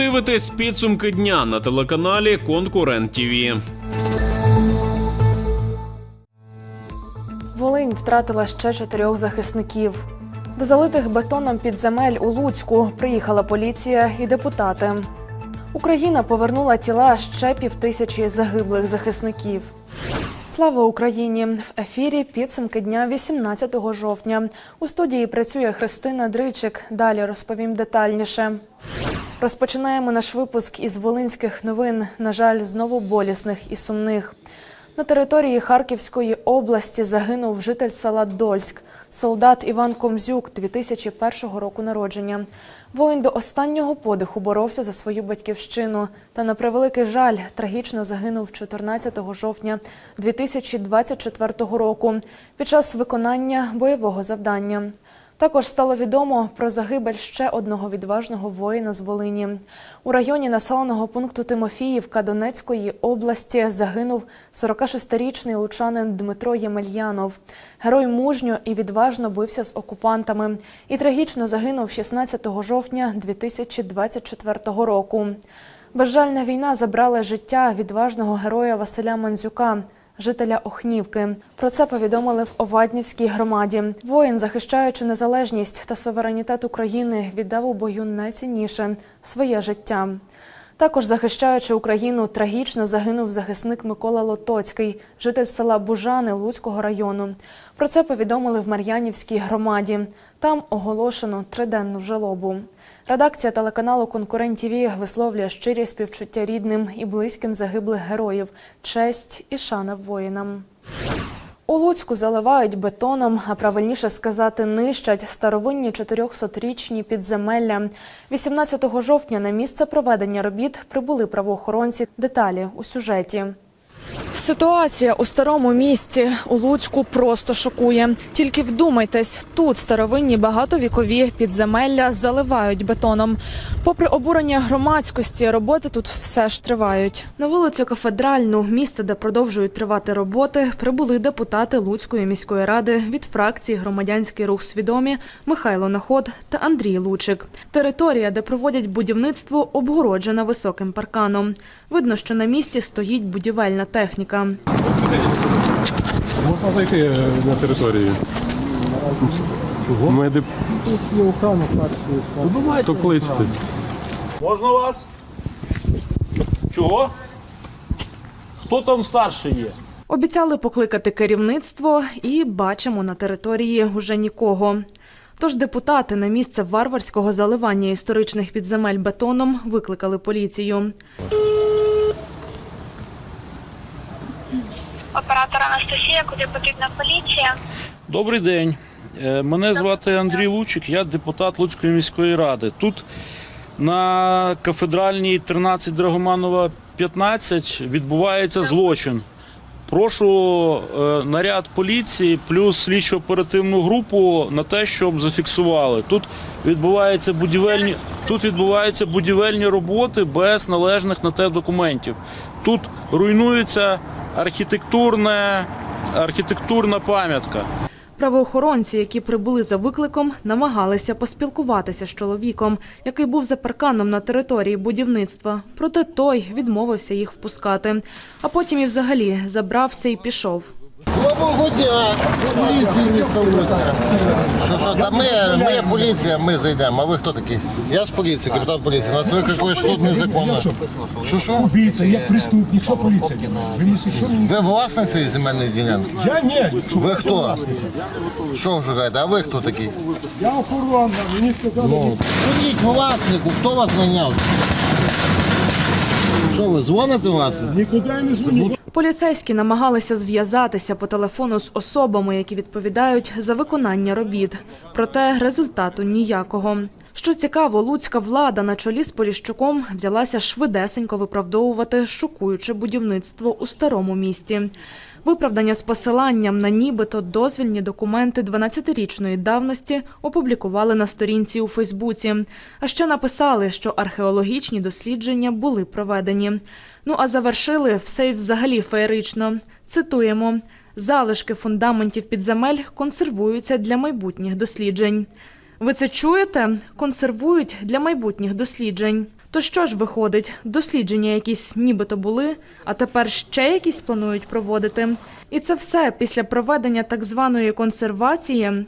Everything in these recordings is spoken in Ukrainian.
дивитесь підсумки дня на телеканалі Конкурент ТІВІ. Волинь втратила ще чотирьох захисників. До залитих бетоном підземель у Луцьку приїхала поліція і депутати. Україна повернула тіла ще півтисячі загиблих захисників. Слава Україні! В ефірі підсумки дня 18 жовтня. У студії працює Христина Дричик. Далі розповім детальніше. Розпочинаємо наш випуск із волинських новин. На жаль, знову болісних і сумних. На території Харківської області загинув житель села Дольськ, солдат Іван Комзюк 2001 року народження. Воїн до останнього подиху боровся за свою батьківщину та на превеликий жаль трагічно загинув 14 жовтня 2024 року під час виконання бойового завдання. Також стало відомо про загибель ще одного відважного воїна з Волині. У районі населеного пункту Тимофіївка Донецької області загинув 46-річний лучанин Дмитро Ємельянов. Герой мужньо і відважно бився з окупантами і трагічно загинув 16 жовтня 2024 року. Безжальна війна забрала життя відважного героя Василя Манзюка жителя Охнівки. Про це повідомили в Оваднівській громаді. Воїн, захищаючи незалежність та суверенітет України, віддав у бою найцінніше своє життя. Також захищаючи Україну, трагічно загинув захисник Микола Лотоцький, житель села Бужани Луцького району. Про це повідомили в Мар'янівській громаді. Там оголошено триденну жалобу. Редакція телеканалу Конкурент ТІВІ висловлює щирі співчуття рідним і близьким загиблих героїв, честь і шана воїнам. У Луцьку заливають бетоном, а правильніше сказати, нищать старовинні 400-річні підземелля. 18 жовтня на місце проведення робіт прибули правоохоронці. Деталі у сюжеті. Ситуація у старому місті у Луцьку просто шокує. Тільки вдумайтесь, тут старовинні багатовікові підземелля заливають бетоном. Попри обурення громадськості, роботи тут все ж тривають. На вулицю Кафедральну, місце, де продовжують тривати роботи, прибули депутати Луцької міської ради від фракції Громадянський рух свідомі Михайло Наход та Андрій Лучик. Територія, де проводять будівництво, обгороджена високим парканом. Видно, що на місці стоїть будівельна техніка. Можна зайти е, на територію. Ми деп... То кличте. Можна вас? Чого? Хто там старший є? Обіцяли покликати керівництво і бачимо на території уже нікого. Тож депутати на місце варварського заливання історичних підземель бетоном викликали поліцію. Оператор Анастасія, куди потрібна поліція? Добрий день. Е, Мене звати Андрій Лучик, я депутат Луцької міської ради. Тут на кафедральній 13 Драгоманова 15 відбувається злочин. Прошу е, наряд поліції плюс слідчо-оперативну групу на те, щоб зафіксували. Тут відбуваються будівельні, тут відбуваються будівельні роботи без належних на те документів. Тут руйнується архітектурне, архітектурна пам'ятка. Правоохоронці, які прибули за викликом, намагалися поспілкуватися з чоловіком, який був за парканом на території будівництва. Проте той відмовився їх впускати. А потім і взагалі забрався і пішов. Доброго дня, поліції міста Луцька. Що, що, та ми, ми поліція, ми зайдемо. А ви хто такі? Я з поліції, капітан поліції. Нас викликали, що тут незаконно. Що, що? Убійця, як преступник, що поліція? Ви мені що? Ви земельної ділянки? Я ні. Ви хто? Що ви шукаєте? А ви хто такі? Я охорона, мені сказали. Ну, ходіть власнику, хто вас наняв? Що ви дзвоните вас? Нікуди не дзвоню. Поліцейські намагалися зв'язатися по телефону з особами, які відповідають за виконання робіт. Проте результату ніякого. Що цікаво, луцька влада на чолі з Поліщуком взялася швидесенько виправдовувати шокуюче будівництво у старому місті. Виправдання з посиланням на нібито дозвільні документи 12-річної давності опублікували на сторінці у Фейсбуці. А ще написали, що археологічні дослідження були проведені. Ну а завершили все й взагалі феєрично. Цитуємо: залишки фундаментів підземель консервуються для майбутніх досліджень. Ви це чуєте? Консервують для майбутніх досліджень. То що ж виходить? Дослідження якісь нібито були, а тепер ще якісь планують проводити. І це все після проведення так званої консервації.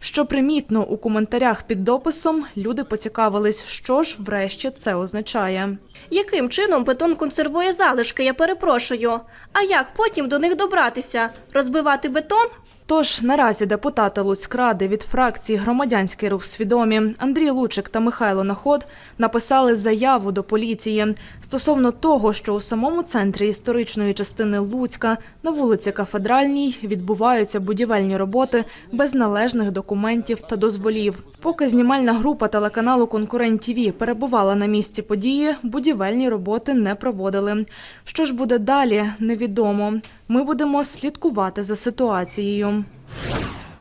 Що примітно у коментарях під дописом люди поцікавились, що ж врешті це означає. Яким чином бетон консервує залишки, я перепрошую. А як потім до них добратися? Розбивати бетон? Тож наразі депутати Луцькради від фракції Громадянський рух свідомі Андрій Лучик та Михайло Наход написали заяву до поліції стосовно того, що у самому центрі історичної частини Луцька на вулиці Кафедральній відбуваються будівельні роботи без належних документів та дозволів. Поки знімальна група телеканалу Конкурент ТІВІ перебувала на місці події, будівельні роботи не проводили. Що ж буде далі, невідомо. Ми будемо слідкувати за ситуацією.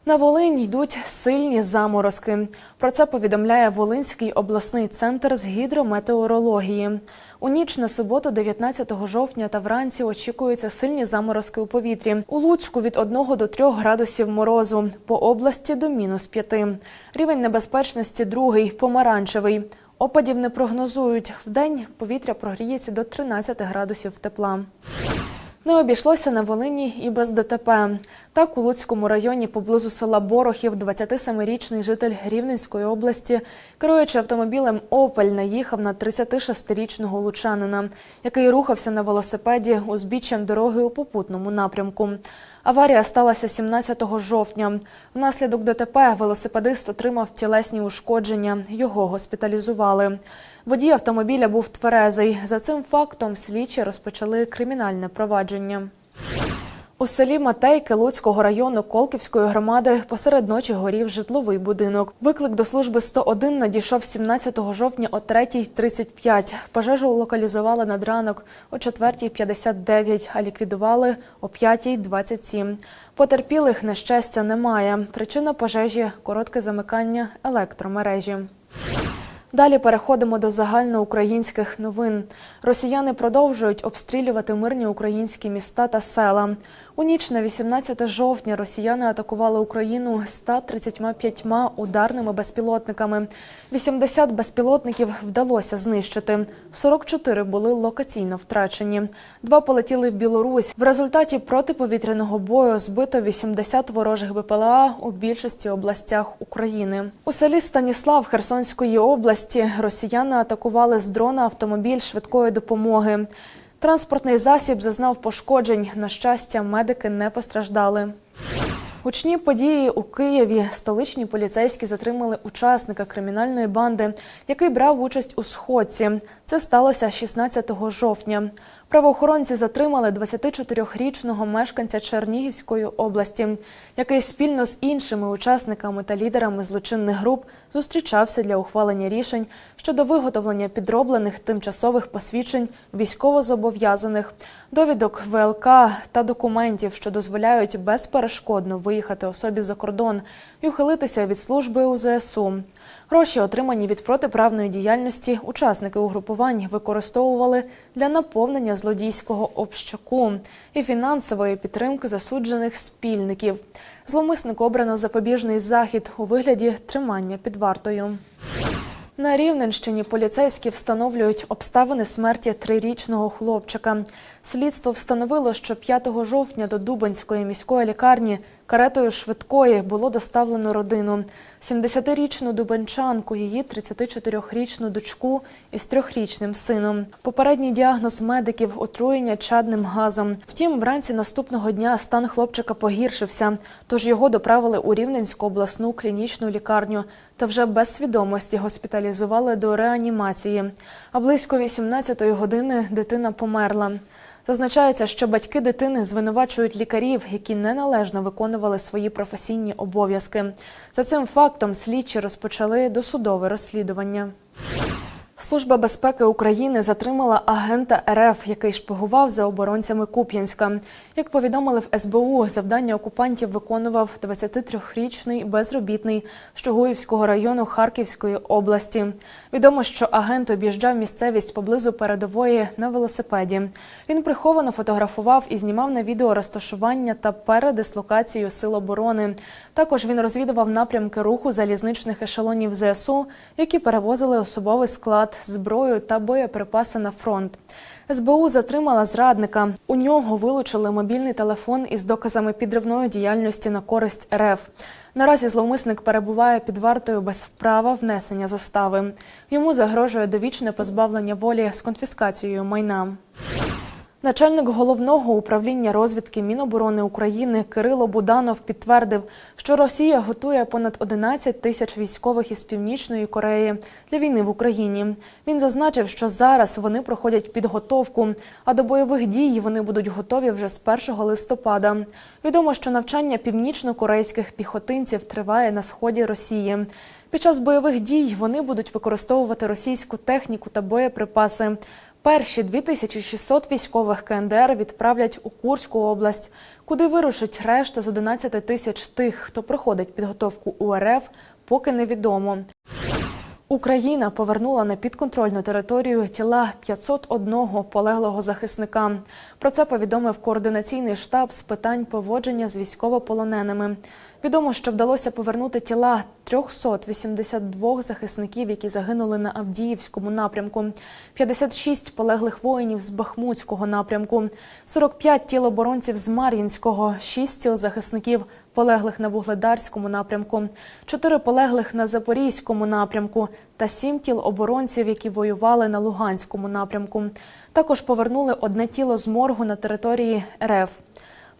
На Волинь йдуть сильні заморозки. Про це повідомляє Волинський обласний центр з гідрометеорології. У ніч на суботу, 19 жовтня та вранці очікуються сильні заморозки у повітрі. У Луцьку від 1 до 3 градусів морозу, по області до мінус 5. Рівень небезпечності другий, помаранчевий. Опадів не прогнозують. Вдень повітря прогріється до 13 градусів тепла. Не обійшлося на Волині і без ДТП. Так, у Луцькому районі поблизу села Борохів 27-річний житель Рівненської області, керуючи автомобілем «Опель», наїхав на 36-річного лучанина, який рухався на велосипеді узбіччям дороги у попутному напрямку. Аварія сталася 17 жовтня. Внаслідок ДТП велосипедист отримав тілесні ушкодження. Його госпіталізували. Водій автомобіля був тверезий. За цим фактом слідчі розпочали кримінальне провадження. У селі Матейки Луцького району Колківської громади посеред ночі горів житловий будинок. Виклик до служби 101 надійшов 17 жовтня о 3.35. Пожежу локалізували над ранок о 4.59, а ліквідували о 5.27. Потерпілих, на щастя, немає. Причина пожежі – коротке замикання електромережі. Далі переходимо до загальноукраїнських новин. Росіяни продовжують обстрілювати мирні українські міста та села. У ніч на 18 жовтня росіяни атакували Україну 135 ударними безпілотниками. 80 безпілотників вдалося знищити. 44 були локаційно втрачені. Два полетіли в Білорусь. В результаті протиповітряного бою збито 80 ворожих БПЛА у більшості областях України. У селі Станіслав Херсонської області росіяни атакували з дрона автомобіль швидкої допомоги. Транспортний засіб зазнав пошкоджень. На щастя, медики не постраждали. Гучні події у Києві столичні поліцейські затримали учасника кримінальної банди, який брав участь у сходці. Це сталося 16 жовтня. Правоохоронці затримали 24-річного мешканця Чернігівської області, який спільно з іншими учасниками та лідерами злочинних груп зустрічався для ухвалення рішень щодо виготовлення підроблених тимчасових посвідчень військовозобов'язаних, довідок ВЛК та документів, що дозволяють безперешкодно виїхати особі за кордон і ухилитися від служби у ЗСУ. Гроші, отримані від протиправної діяльності, учасники угрупувань використовували для наповнення злодійського общаку і фінансової підтримки засуджених спільників. Зловмиснику обрано запобіжний захід у вигляді тримання під вартою. На Рівненщині поліцейські встановлюють обставини смерті трирічного хлопчика. Слідство встановило, що 5 жовтня до Дубанської міської лікарні каретою швидкої було доставлено родину. 70-річну дубенчанку, її 34-річну дочку із трьохрічним сином. Попередній діагноз медиків отруєння чадним газом. Втім, вранці наступного дня стан хлопчика погіршився, тож його доправили у Рівненську обласну клінічну лікарню та вже без свідомості госпіталізували до реанімації. А близько 18-ї години дитина померла. Зазначається, що батьки дитини звинувачують лікарів, які неналежно виконували свої професійні обов'язки. За цим фактом слідчі розпочали досудове розслідування. Служба безпеки України затримала агента РФ, який шпигував за оборонцями Куп'янська. Як повідомили в СБУ, завдання окупантів виконував 23-річний безробітний з Чугуївського району Харківської області. Відомо, що агент об'їжджав місцевість поблизу передової на велосипеді. Він приховано фотографував і знімав на відео розташування та передислокацію сил оборони. Також він розвідував напрямки руху залізничних ешелонів ЗСУ, які перевозили особовий склад зброю та боєприпаси на фронт. СБУ затримала зрадника. У нього вилучили мобільний телефон із доказами підривної діяльності на користь РФ. Наразі зловмисник перебуває під вартою без права внесення застави. Йому загрожує довічне позбавлення волі з конфіскацією майна. Начальник головного управління розвідки Міноборони України Кирило Буданов підтвердив, що Росія готує понад 11 тисяч військових із північної Кореї для війни в Україні. Він зазначив, що зараз вони проходять підготовку, а до бойових дій вони будуть готові вже з 1 листопада. Відомо, що навчання північно-корейських піхотинців триває на сході Росії. Під час бойових дій вони будуть використовувати російську техніку та боєприпаси. Перші 2600 військових КНДР відправлять у Курську область, куди вирушить решта з 11 тисяч тих, хто проходить підготовку у РФ, поки невідомо. Україна повернула на підконтрольну територію тіла 501 полеглого захисника. Про це повідомив координаційний штаб з питань поводження з військовополоненими. Відомо, що вдалося повернути тіла 382 захисників, які загинули на Авдіївському напрямку, 56 полеглих воїнів з Бахмутського напрямку, 45 тіл оборонців з Мар'їнського, 6 тіл захисників полеглих на Вугледарському напрямку, 4 полеглих на Запорізькому напрямку та 7 тіл оборонців, які воювали на Луганському напрямку. Також повернули одне тіло з моргу на території РФ.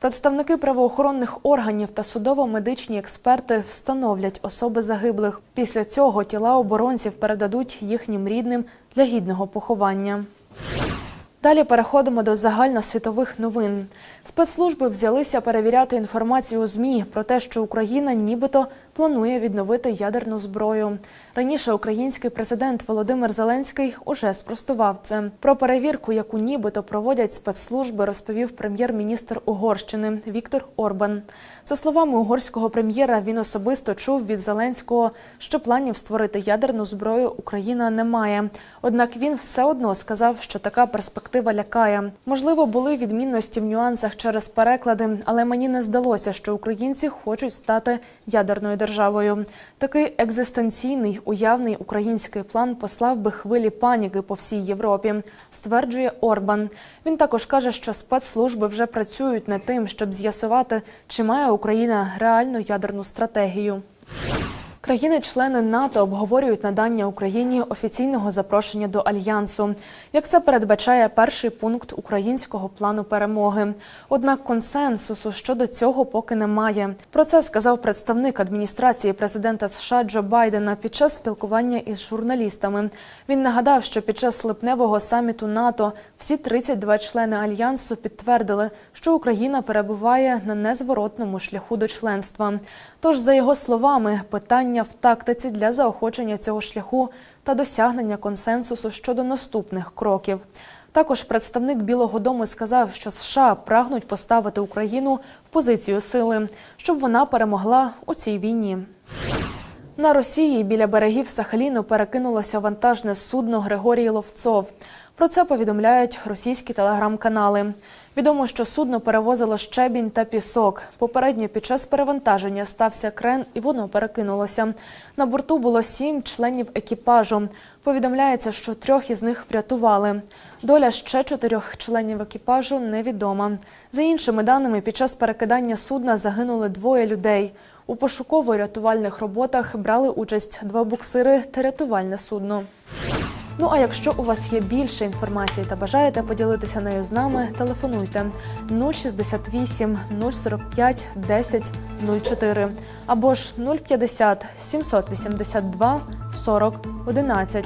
Представники правоохоронних органів та судово-медичні експерти встановлять особи загиблих. Після цього тіла оборонців передадуть їхнім рідним для гідного поховання. Далі переходимо до загальносвітових новин. Спецслужби взялися перевіряти інформацію у ЗМІ про те, що Україна нібито планує відновити ядерну зброю. Раніше український президент Володимир Зеленський уже спростував це. Про перевірку, яку нібито проводять спецслужби, розповів прем'єр-міністр Угорщини Віктор Орбан. За словами угорського прем'єра, він особисто чув від Зеленського, що планів створити ядерну зброю Україна не має. Однак він все одно сказав, що така перспектива лякає. Можливо, були відмінності в нюансах через переклади, але мені не здалося, що українці хочуть стати ядерною державою. Такий екзистенційний уявний український план послав би хвилі паніки по всій Європі, стверджує Орбан. Він також каже, що спецслужби вже працюють над тим, щоб з'ясувати, чи має Україна реальну ядерну стратегію. Країни-члени НАТО обговорюють надання Україні офіційного запрошення до альянсу, як це передбачає перший пункт українського плану перемоги. Однак консенсусу щодо цього поки немає. Про це сказав представник адміністрації президента США Джо Байдена під час спілкування із журналістами. Він нагадав, що під час липневого саміту НАТО всі 32 члени альянсу підтвердили, що Україна перебуває на незворотному шляху до членства. Тож, за його словами, питання в тактиці для заохочення цього шляху та досягнення консенсусу щодо наступних кроків. Також представник Білого Дому сказав, що США прагнуть поставити Україну в позицію сили, щоб вона перемогла у цій війні. На Росії біля берегів Сахаліну перекинулося вантажне судно Григорій Ловцов. Про це повідомляють російські телеграм-канали. Відомо, що судно перевозило щебінь та пісок. Попередньо під час перевантаження стався крен і воно перекинулося. На борту було сім членів екіпажу. Повідомляється, що трьох із них врятували. Доля ще чотирьох членів екіпажу невідома. За іншими даними, під час перекидання судна загинули двоє людей. У пошуково-рятувальних роботах брали участь два буксири та рятувальне судно. Ну а якщо у вас є більше інформації та бажаєте поділитися нею з нами, телефонуйте 068 045 10 04 або ж 050 782 40 11.